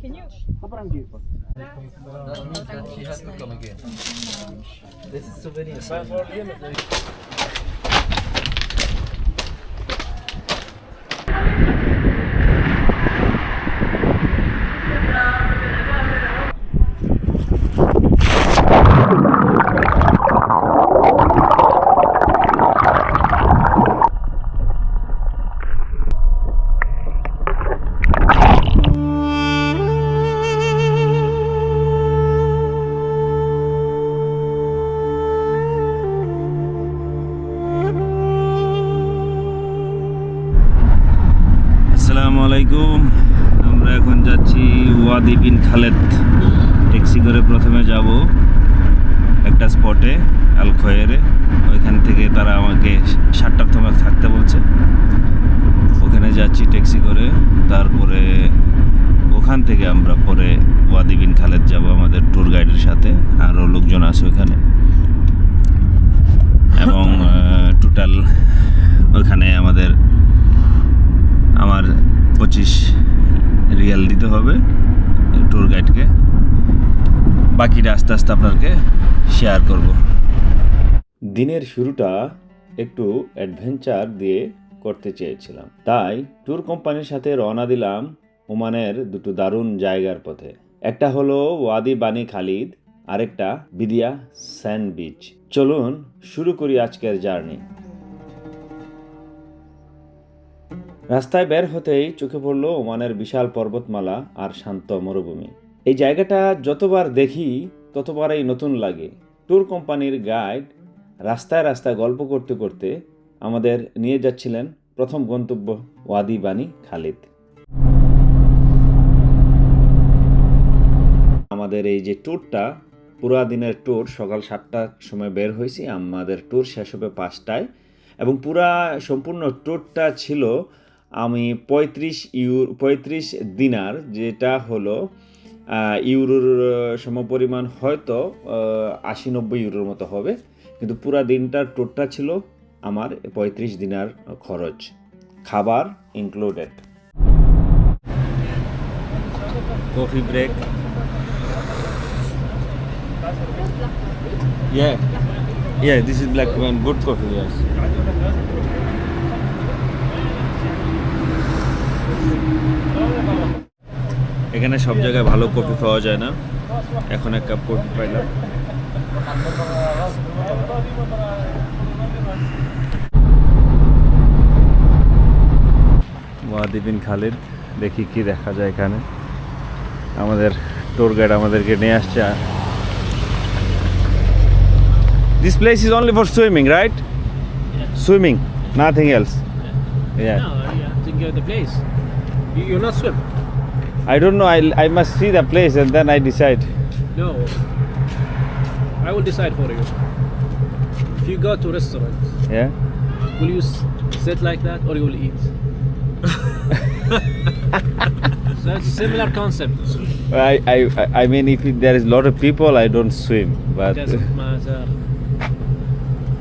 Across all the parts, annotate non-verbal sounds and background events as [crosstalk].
Can you? She has to come again. This is souvenir. আলাইকুম। আমরা এখন যাচ্ছি ওয়াদি বিন খালেদ। ট্যাক্সি করে প্রথমে যাব একটা স্পটে আল খয়েরে ওইখান থেকে তারা আমাকে সাতটার সময় থাকতে বলছে। ওখানে যাচ্ছি ট্যাক্সি করে। তারপরে ওখান থেকে আমরা পরে ওয়াদি বিন খালেদ যাব আমাদের ট্যুর গাইডের সাথে। আরও লোকজন আছে ওখানে। এবং টোটাল ওখানে আমাদের, আমার পঁচিশ রিয়াল দিতে হবে ট্যুর গাইডকে বাকিটা আস্তে আস্তে আপনাকে শেয়ার করব। দিনের শুরুটা একটু অ্যাডভেঞ্চার দিয়ে করতে চেয়েছিলাম। তাই ট্যুর কোম্পানির সাথে রওনা দিলাম ওমানের দুটো দারুণ জায়গার পথে। একটা হলো ওয়াদি বানি খালিদ, আরেকটা বিদিয়া স্যান্ড বিচ চলুন শুরু করি আজকের জার্নি। রাস্তায় বের হতেই চোখে পড়ল ওমানের বিশাল পর্বতমালা আর শান্ত মরুভূমি। এই জায়গাটা যতবার দেখি, ততবারই নতুন লাগে। ট্যুর কোম্পানির গাইড রাস্তায় রাস্তায় গল্প করতে করতে আমাদের নিয়ে যাচ্ছিলেন প্রথম গন্তব্য ওয়াদি বানি খালিদ। আমাদের এই যে ট্যুরটা, পুরা দিনের ট্যুর সকাল সাতটার সময় বের হয়েছি। আমাদের ট্যুর শেষ হবে পাঁচটায় এবং পুরা সম্পূর্ণ ট্যুরটা ছিল আমি পঁয়ত্রিশ ইউর পঁয়ত্রিশ দিনার যেটা হলো ইউরোর সমপরিমাণ হয়তো আশি নব্বই ইউরোর মতো হবে কিন্তু পুরা দিনটার ট্যুরটা ছিল আমার পঁয়ত্রিশ দিনার খরচ খাবার included coffee break. Yeah, this is black one. Good coffee, yes. এখানে সব জায়গায় ভালো কফি পাওয়া যায় না। এখন এক কাপ কফি পাইলাম। ওয়াদিবিন খালিদ দেখি কি দেখা যায় এখানে। আমাদের টোর গাইড আমাদেরকে নিয়ে আসছে। This place is only for swimming right swimming nothing else yeah think you the place you you not swim I don't know. I, I must see the place and then I decide. No. I will decide for you. If you go to restaurant, Yeah. will you sit like that or you will eat? [laughs] so it's a similar concept. I, I, I- mean, if there is a lot of people, I don't swim. But It doesn't matter.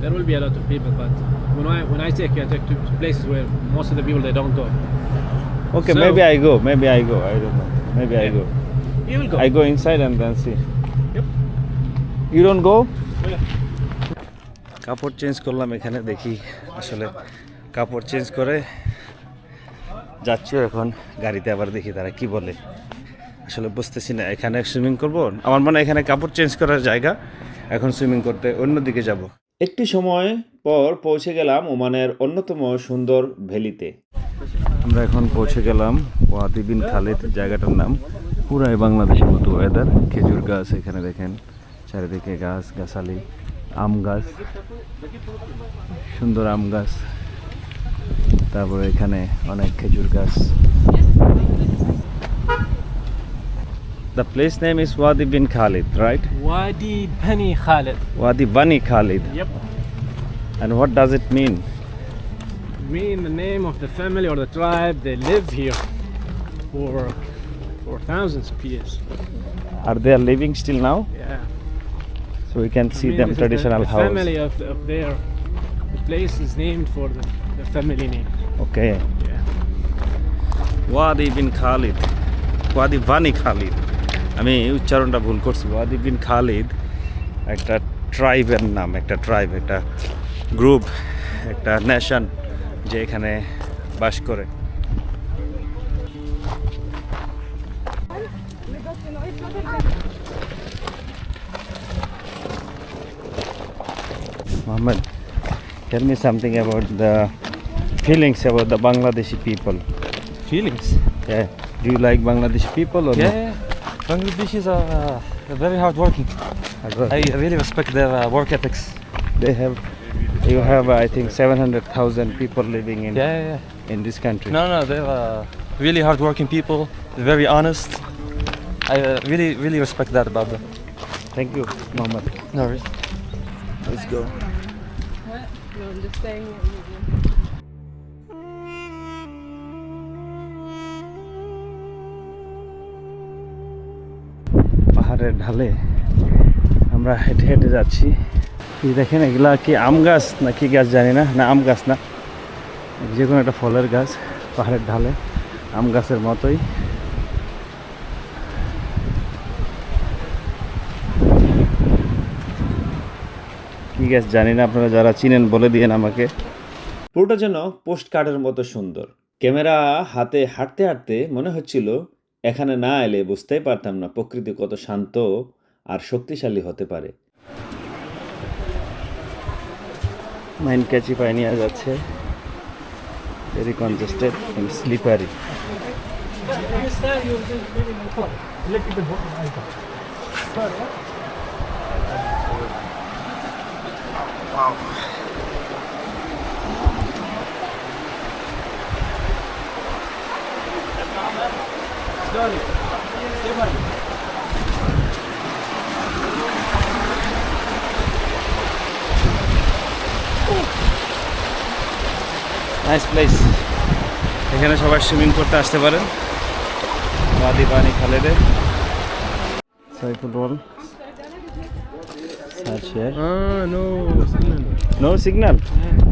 There will be a lot of people, but when I when I take you, I take to to places where most of the people they don't go. Okay, So- maybe I go. Maybe I go. I don't know. Maybe yeah. I go. You will go. I go inside and then see. Yep. You don't go? Yeah. কাপড় change করলাম এখানে দেখি আসলে কাপড় change করে যাচ্ছি এখন গাড়িতে আবার দেখি তারা কি বলে আসলে বুঝতেছি না এখানে সুইমিং করব আমার মনে এখানে কাপড় চেঞ্জ করার জায়গা এখন সুইমিং করতে অন্যদিকে যাব একটি সময় পর পৌঁছে গেলাম ওমানের অন্যতম সুন্দর ভ্যালিতে। আমরা এখন পৌঁছে গেলাম ওয়াদি বিন খালিদ জায়গাটার নাম। পুরাই বাংলাদেশের মতো ওয়েদার খেজুর গাছ এখানে দেখেন, চারিদিকে গাছ, গাছালি, আম গাছ, সুন্দর আম গাছ। তারপরে এখানে অনেক খেজুর গাছ। The place name is Wadi bin Khalid, right? Wadi Bani Khalid. Wadi Bani Khalid. Yep. And what does it mean? Mean the name of the family or the tribe they live here for for thousands of years. Are they living still now? Yeah. So we can see I mean, them traditional the, the house. Family of, of their the place is named for the, the family name. Okay. Yeah. Wadi bin Khalid. Wadi Bani Khalid. আমি উচ্চারণটা ভুল করছি ওয়াদি বিন খালিদ একটা ট্রাইবের নাম একটা tribe একটা group একটা nation যে এখানে বাস করে Mohammed, tell me something about the feelings about the Bangladeshi people. Feelings. Yeah. Do you like Bangladeshi people or Yeah, not? yeah. Bangladeshis are uh, very hardworking. Hardworking. I really respect their uh, work ethics. They have, you have I think 700,000 people living in Yeah, yeah, yeah. in this country. No, no, they're uh, really hardworking people. Very honest. I uh, really, really respect that about them. Thank you, Mohammed. No worries. Let's go. What? No, I'm পাহাড়ের ঢালে আমরা হেঁটে হেঁটে যাচ্ছি। এই দেখেন এগুলা কি আম গাছ না কি গাছ জানি না। না, আম গাছ না। যে কোনো একটা ফলের গাছ পাহাড়ের ঢালে, আম গাছের মতোই। কি গাছ জানি না, আপনারা যারা চিনেন বলে দিয়েন আমাকে। পুরোটা যেন পোস্ট কার্ডের মতো সুন্দর। ক্যামেরা হাতে হাঁটতে হাঁটতে মনে হচ্ছিল এখানে না এলে বুঝতেই পারতাম না প্রকৃতি কত শান্ত আর শক্তিশালী হতে পারে। মাইন্ড ক্যাচি পায়ে নিয়ে যাচ্ছে very congested and slippery nice place এখানে সবাই সুইমিং করতে আসতে পারেন। ওয়াদি পানি খালেদে সাইফুল বল search here Ah, no. No signal Yeah,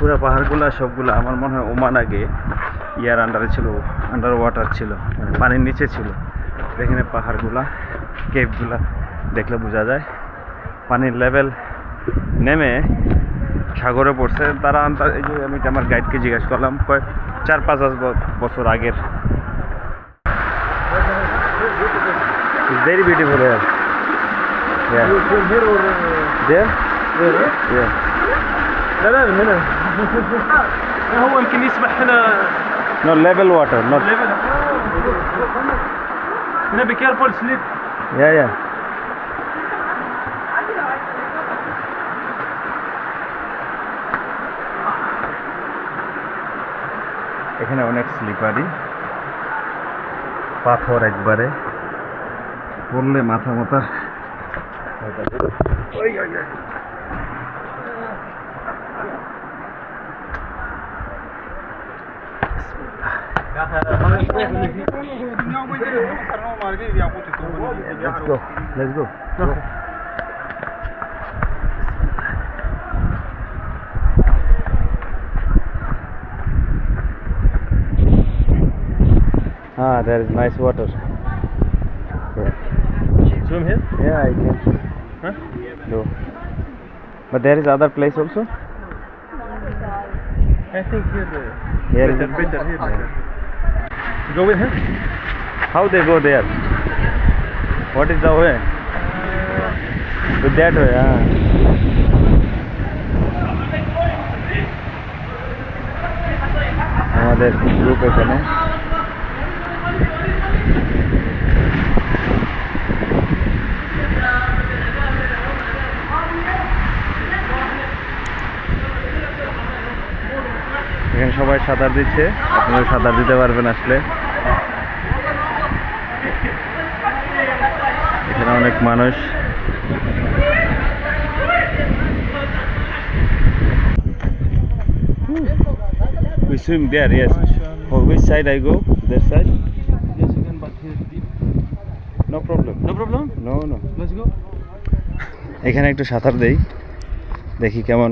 পুরা পাহাড়গুলা সবগুলা আমার মনে হয় ওমান আগে ইয়ার আন্ডারে ছিল আন্ডার ওয়াটার ছিল মানে পানির নিচে ছিল এখানে পাহাড়গুলা কেপগুলা দেখলে বোঝা যায় পানির লেভেল নেমে সাগরে পড়ছে তারা আন্তা- এই যে আমি আমার গাইডকে জিজ্ঞেস করলাম কয় চার পাঁচ বছর আগের It's very beautiful here. Yeah. From here or There? there? Yeah. لا لا من هنا هو يمكن يسبح هنا No level water, not. ليفل هنا be careful slip Yeah, yeah. এখানে অনেক স্লিপারি পাথর একবারে পড়লে মাথা মাথা Let's go. Let's go. Ah, there is nice water. Swim here yeah I can. Huh? No. But there is other place also? I think here Here is better, better here better. Go with him How they go there? What is the way? With that way, ah. আমাদের group এখানে এখানে সবাই সাঁতার দিচ্ছে আপনারা সাঁতার দিতে পারবেন আসলে অনেক মানুষ We swim there, yes. For which side I go? That side? Yes, you can, but here deep. No problem. No problem. No, no. Let's go. এখানে একটু সাঁতার দেই দেখি কেমন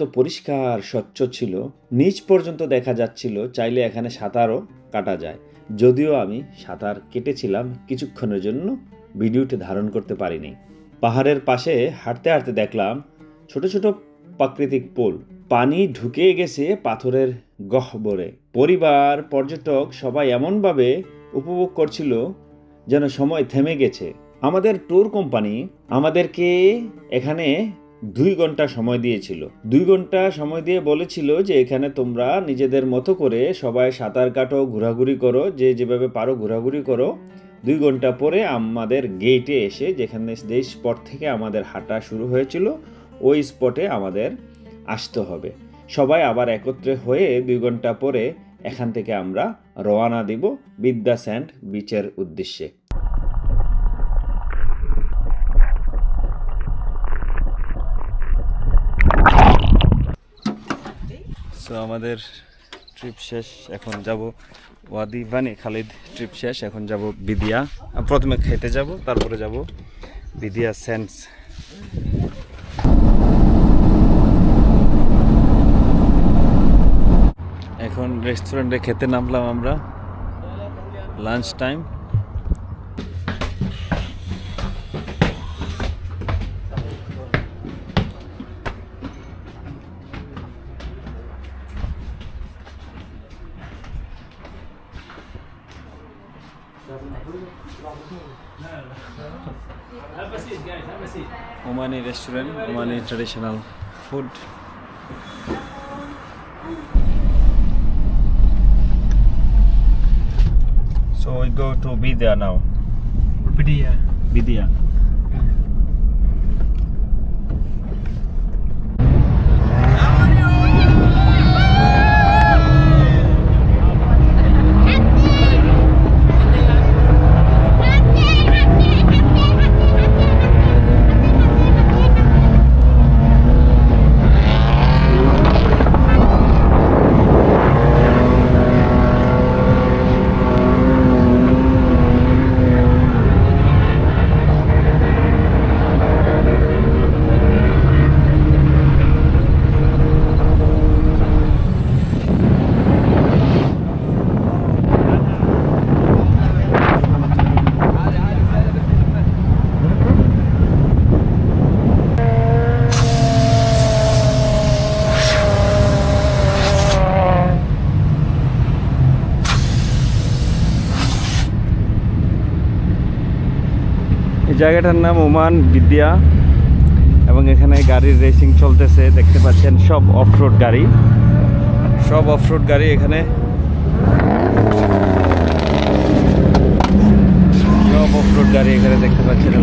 এত পরিষ্কার, স্বচ্ছ ছিল, নিচ পর্যন্ত দেখা যাচ্ছিল চাইলে এখানে সাঁতারও কাটা যায়। যদিও আমি সাঁতার কেটেছিলাম কিছুক্ষণের জন্য, ভিডিওটি ধারণ করতে পারিনি। পাহাড়ের পাশে হাঁটতে হাঁটতে দেখলাম ছোট ছোট প্রাকৃতিক পোল। পানি ঢুকে গেছে পাথরের গহ্বরে। পরিবার, পর্যটক সবাই এমনভাবে উপভোগ করছিল যেন সময় থেমে গেছে। আমাদের ট্যুর কোম্পানি আমাদেরকে এখানে দুই ঘণ্টা সময় দিয়েছিল। দুই ঘণ্টা সময় দিয়ে বলেছিল যে, এখানে তোমরা নিজেদের মতো করে সবাই সাঁতার কাটো, ঘোরাঘুরি করো, যে যেভাবে পারো ঘোরাঘুরি করো। দুই ঘণ্টা পরে আমাদের গেটে এসে যেখানে যে স্পট থেকে আমাদের হাঁটা শুরু হয়েছিল, ওই স্পটে আমাদের আসতে হবে। সবাই আবার একত্রে হয়ে দুই ঘণ্টা পরে এখান থেকে আমরা রওনা দিব বিদ্যা স্যান্ড বিচের উদ্দেশ্যে। সো আমাদের ট্রিপ শেষ, এখন যাব ওয়াদি বানি, খালিদ ট্রিপ শেষ, এখন যাব বিদিয়া। প্রথমে খেতে যাব, তারপরে যাব বিদিয়া সেন্স এখন রেস্টুরেন্টে খেতে নামলাম আমরা lunch time Omani restaurant Omani traditional food So we go to Bidya now. Bidia. Bidya. জায়গাটার নাম ওমান বিদ্যা এবং এখানে গাড়ির রেসিং চলতেছে, দেখতে পাচ্ছেন সব অফরোড গাড়ি। সব অফরোড গাড়ি এখানে। সব অফরোড গাড়ি এখানে দেখতে পাচ্ছেন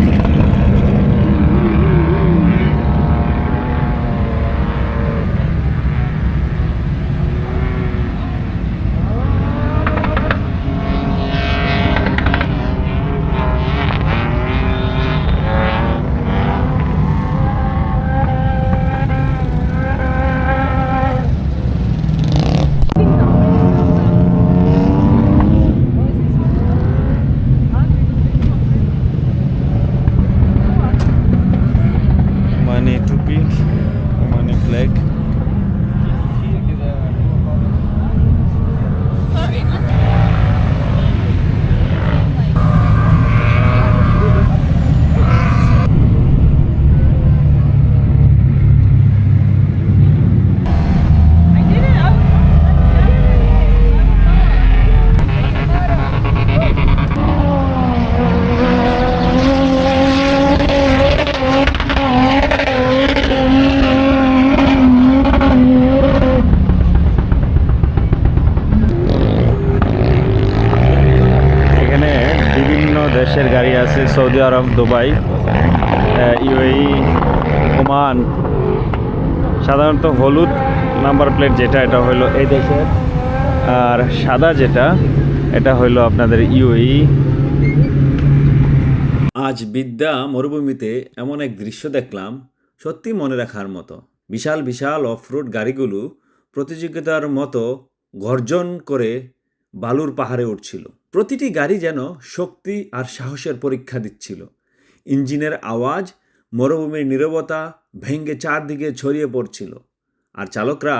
Saudi Arab, Dubai UAE, Oman. সাধারণত হলুদ নাম্বার প্লেট যেটা, এটা হলো এই দেশের। আর সাদা যেটা, এটা হলো আপনাদের ইউএই। আজ বিদ্যা মরুভূমিতে এমন এক দৃশ্য দেখলাম, সত্যি মনে রাখার মতো। বিশাল বিশাল অফরোড গাড়িগুলো প্রতিযোগিতার মতো গর্জন করে বালুর পাহাড়ে উঠছিল। প্রতিটি গাড়ি যেন শক্তি আর সাহসের পরীক্ষা দিচ্ছিল। ইঞ্জিনের আওয়াজ, মরুভূমির নীরবতা ভেঙ্গে চারদিকে ছড়িয়ে পড়ছিল, আর চালকরা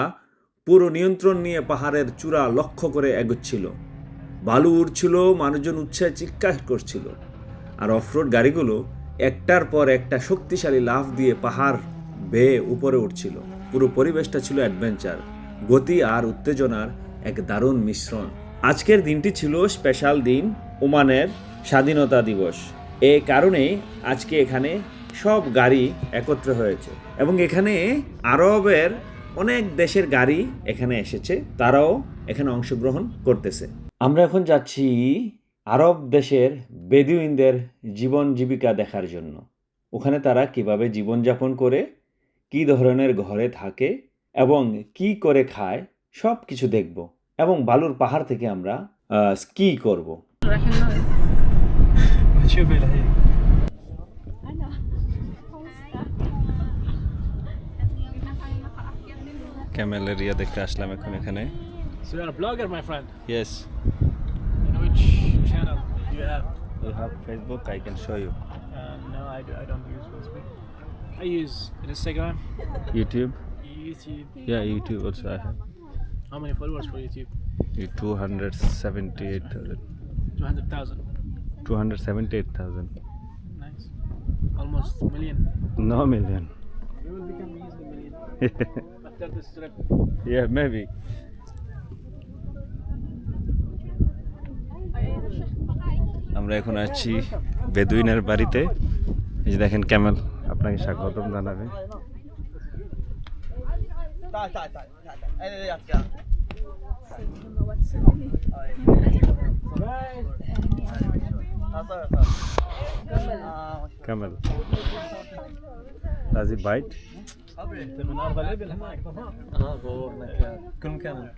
পুরো নিয়ন্ত্রণ নিয়ে পাহাড়ের চূড়া লক্ষ্য করে এগোচ্ছিল। বালু উড়ছিল, মানুষজন উৎসাহে চিৎকার করছিল, আর অফরোড গাড়িগুলো একটার পর একটা শক্তিশালী লাফ দিয়ে পাহাড় বেয়ে উপরে উঠছিল। পুরো পরিবেশটা ছিল অ্যাডভেঞ্চার, গতি আর উত্তেজনার এক দারুণ মিশ্রণ। আজকের দিনটি ছিল স্পেশাল দিন, ওমানের স্বাধীনতা দিবস। এ কারণে আজকে এখানে সব গাড়ি একত্র হয়েছে এবং এখানে আরবের অনেক দেশের গাড়ি এখানে এসেছে, তারাও এখানে অংশগ্রহণ করতেছে। আমরা এখন যাচ্ছি আরব দেশের বেদুইনদের জীবন জীবিকা দেখার জন্য। ওখানে তারা কীভাবে জীবনযাপন করে, কী ধরনের ঘরে থাকে এবং কি করে খায় সব কিছু দেখব। এবং বালুর পাহাড় থেকে আমরা স্কি করব ক্যামেল এরিয়া দেখতে আসলাম এখন এখানে So you're a blogger, my friend. Yes And which channel do you have? You have Facebook I can show you Uh, no, I, do, I don't use Facebook. I use Instagram, YouTube YouTube. Yeah YouTube also I have How many followers for YouTube? Two hundred seventy eight thousand 200,000. Two hundred seventy eight thousand Nice. Almost a million. No million You will become easily a million after this trip. yeah maybe আমরা এখন আছি বেদুইনের বাড়িতে এই যে দেখেন Camel আপনাকে স্বাগতম জানাবে تعال تعال تعال تعال انا وياك كمل لازم بايت انت من ارض الابل هناك اه غورنا كل مكان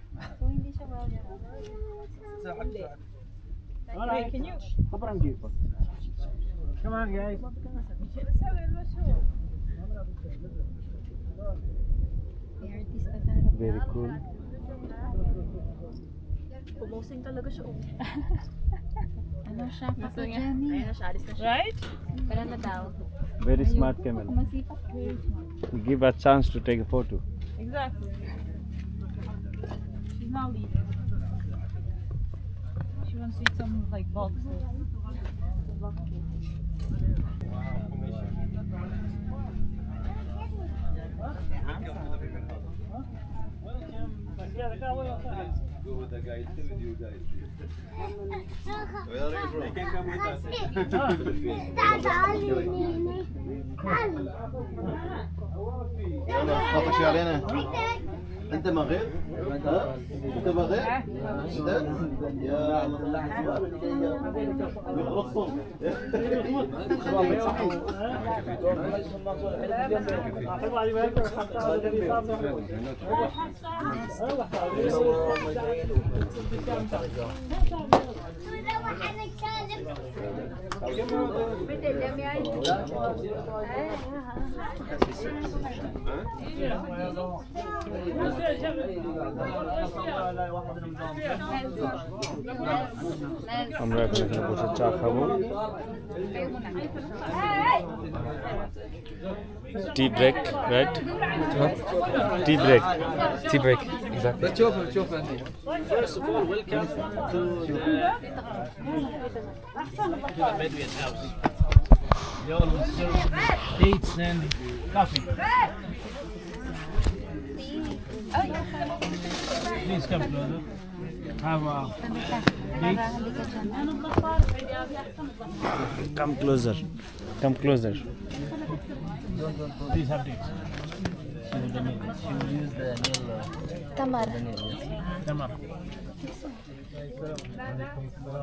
خبر نجيبه كمان جاي نسوي المشهور very cool. Pumusing talaga siya. oh. [laughs] ano siya? Gusto niya. Ayun na siya, alis na siya. Right? Wala na daw. Very smart camel. Masipag. Give a chance to take a photo. Exactly. She's not leaving. She wants to eat some like bugs. Go with the guys, stay with you guys. Where are you from? With us. Papa أنت مغيب ها؟ أنت مغيب شداد؟ يا يغرصهم [laughs] [laughs] আমরা এখন এখানে বসে চা খাব। Tea break right tea break tea break Exactly. But. First of all, welcome to the, Bedouin house. They serve dates and coffee. Please come closer. Have a date. Come closer. Come closer. Please have dates. She will, she will use the nail. Uh, Tamar. The nail, yes. Tamar.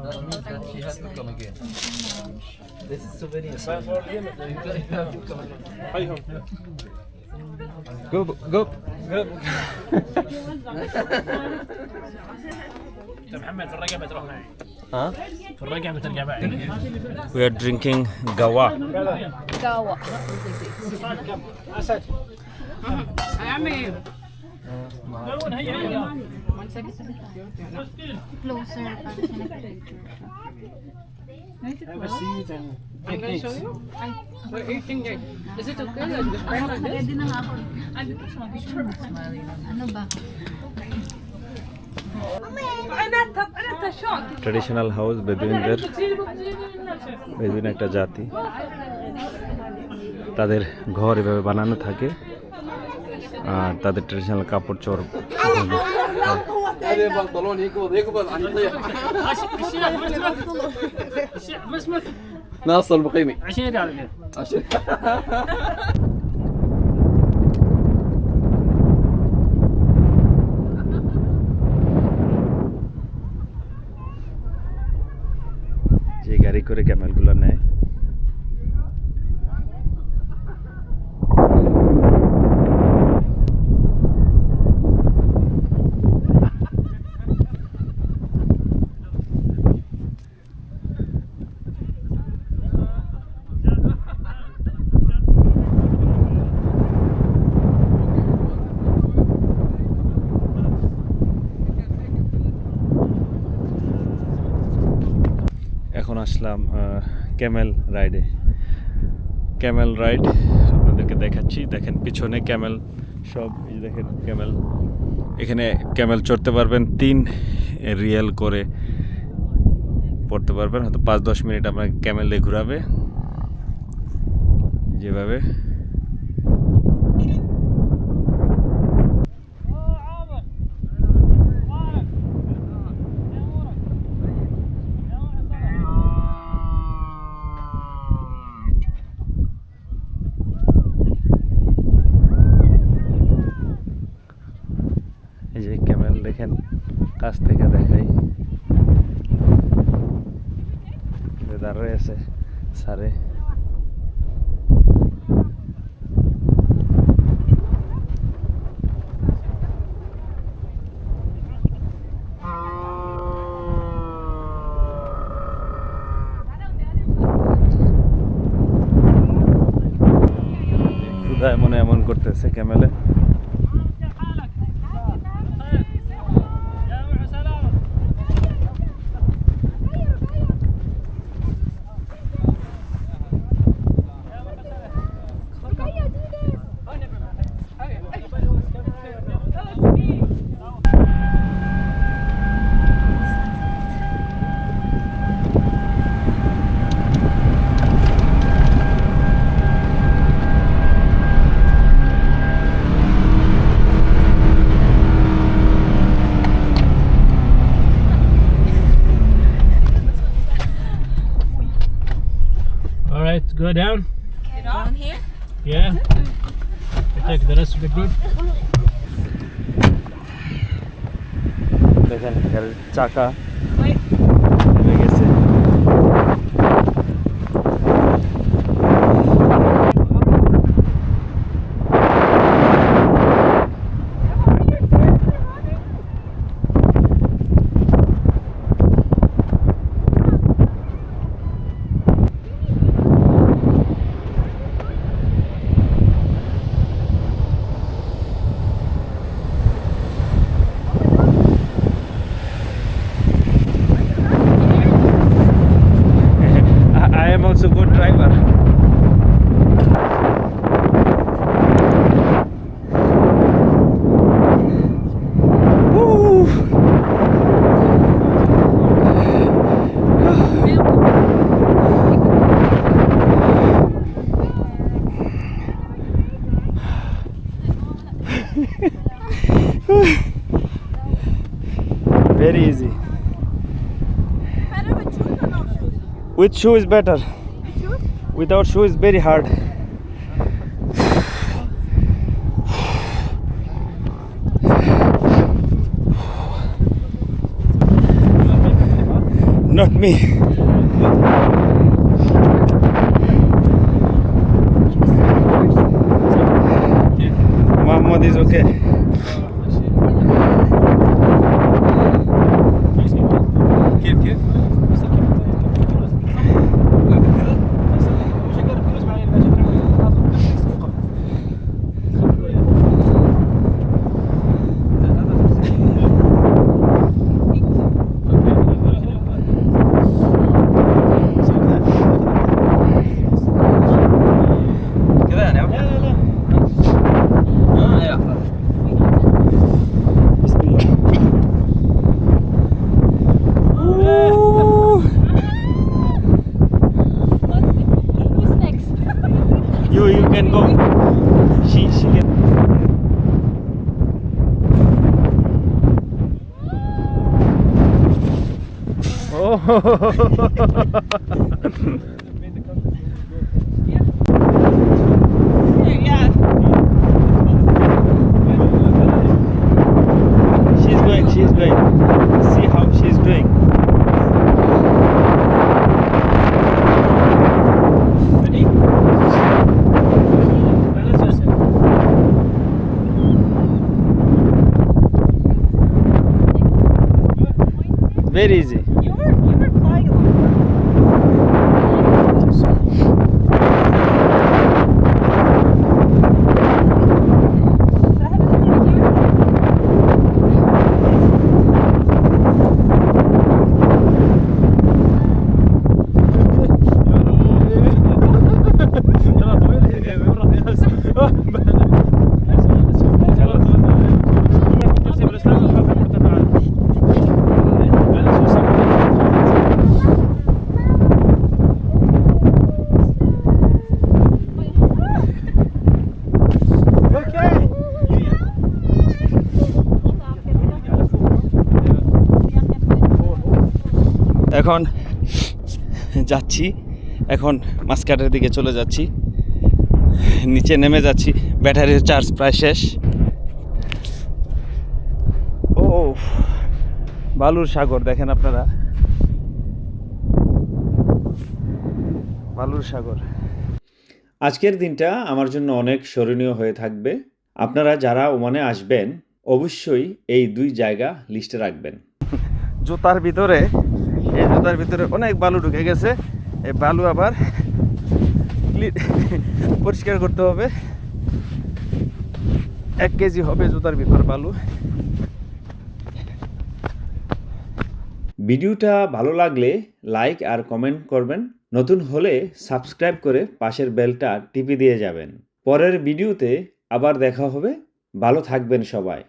That means that she has to come again. This is souvenir. You have to come again. Go, go. Go. We are drinking gawa. Gawa. One second. Closer. Have a seat and I'm going to show you. I, We're eating it. Is it okay? Like this? Ano ba? Ready na nga ako. Ano ba? Traditional house বেদুইনদের Bedouin একটা জাতি তাদের ঘর এভাবে বানানো থাকে তাদের traditional কাপড় চোর ناصر بقيمي 20 আসলাম ক্যামেল রাইডে ক্যামেল রাইড আপনাদেরকে দেখাচ্ছি। দেখেন, পিছনে ক্যামেল সব দেখেন ক্যামেল এখানে ক্যামেল চড়তে পারবেন, তিন রিয়েল করে পড়তে পারবেন। হয়তো পাঁচ দশ মিনিট আপনাকে ক্যামেল দিয়ে ঘুরাবে। যেভাবে। सारे। right, go down. Down here? Yeah. We take the rest of the group. দেখেন গাড়ির চাকা With shoe is better. Without shoe is very hard. Not me. Muhammad is okay. [laughs] She's going. She's going. See how she's doing. Very easy. যাচ্ছি। এখন মাস্কাটের দিকে চলে যাচ্ছি। নিচে নেমে যাচ্ছি। ব্যাটারির চার্জ প্রায় শেষ। ও, বালুর সাগর, দেখেন আপনারা। বালুর সাগর। আজকের দিনটা আমার জন্য অনেক স্মরণীয় হয়ে থাকবে। আপনারা যারা ওমানে আসবেন, অবশ্যই এই দুই জায়গা লিস্টে রাখবেন। জুতার ভিতরে এই জুতার ভিতরে অনেক বালু ঢুকে গেছে। এই বালু আবার [laughs] পরিষ্কার করতে হবে। এক কেজি হবে জুতার ভিতর বালু। ভিডিওটা ভালো লাগলে লাইক আর কমেন্ট করবেন। নতুন হলে সাবস্ক্রাইব করে পাশের বেলটা টিপে দিয়ে যাবেন। পরের ভিডিওতে আবার দেখা হবে। ভালো থাকবেন সবাই।